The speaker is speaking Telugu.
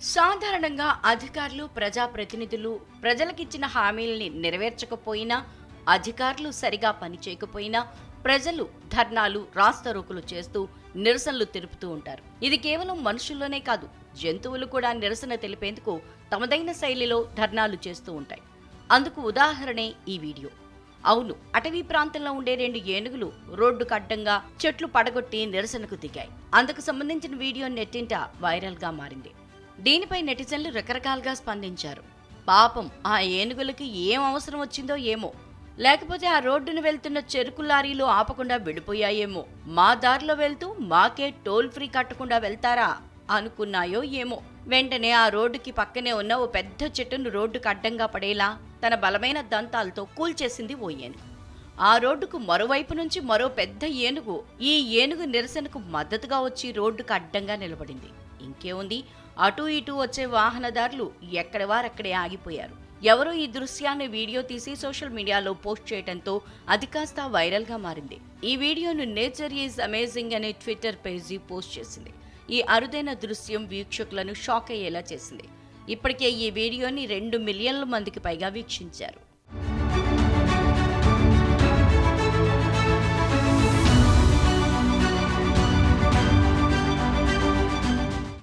సాధారణంగా అధికారులు ప్రజాప్రతినిధులు ప్రజలకిచ్చిన హామీల్ని నెరవేర్చకపోయినా అధికారులు సరిగా పనిచేయకపోయినా ప్రజలు ధర్నాలు రాస్తారోకులు చేస్తూ నిరసనలు తెలుపుతూ ఉంటారు. ఇది కేవలం మనుషుల్లోనే కాదు జంతువులు కూడా నిరసన తెలిపేందుకు తమదైన శైలిలో ధర్నాలు చేస్తూ ఉంటాయి. అందుకు ఉదాహరణే ఈ వీడియో. అవును అటవీ ప్రాంతంలో ఉండే రెండు ఏనుగులు రోడ్డుకు అడ్డంగా చెట్లు పడగొట్టి నిరసనకు దిగాయి. అందుకు సంబంధించిన వీడియో నెట్టింట వైరల్గా మారింది. దీనిపై నెటిజన్లు రకరకాలుగా స్పందించారు. పాపం ఆ ఏనుగులకి ఏం అవసరం వచ్చిందో ఏమో. లేకపోతే ఆ రోడ్డును వెళ్తున్న చెరుకు లారీలు ఆపకుండా వెళ్ళిపోయాయేమో మా దారిలో వెళ్తూ మాకే టోల్ ఫ్రీ కట్టకుండా వెళ్తారా అనుకున్నాయో ఏమో. వెంటనే ఆ రోడ్డుకి పక్కనే ఉన్న ఓ పెద్ద చెట్టును రోడ్డుకు అడ్డంగా పడేలా తన బలమైన దంతాలతో కూల్చేసింది ఓ ఏనుగు. ఆ రోడ్డుకు మరోవైపు నుంచి మరో పెద్ద ఏనుగు ఈ ఏనుగు నిరసనకు మద్దతుగా వచ్చి రోడ్డుకు అడ్డంగా నిలబడింది. ఇంకేముంది అటూ ఇటూ వచ్చే వాహనదారులు ఎక్కడి వారక్కడే ఆగిపోయారు. ఎవరో ఈ దృశ్యాన్ని వీడియో తీసి సోషల్ మీడియాలో పోస్ట్ చేయడంతో అది కాస్త వైరల్గా మారింది. ఈ వీడియోను నేచర్ ఈజ్ అమేజింగ్ అనే ట్విట్టర్ పేజీ పోస్ట్ చేసింది. ఈ అరుదైన దృశ్యం వీక్షకులను షాక్ అయ్యేలా చేసింది. ఇప్పటికే ఈ వీడియోని రెండు మిలియన్ల మందికి పైగా వీక్షించారు.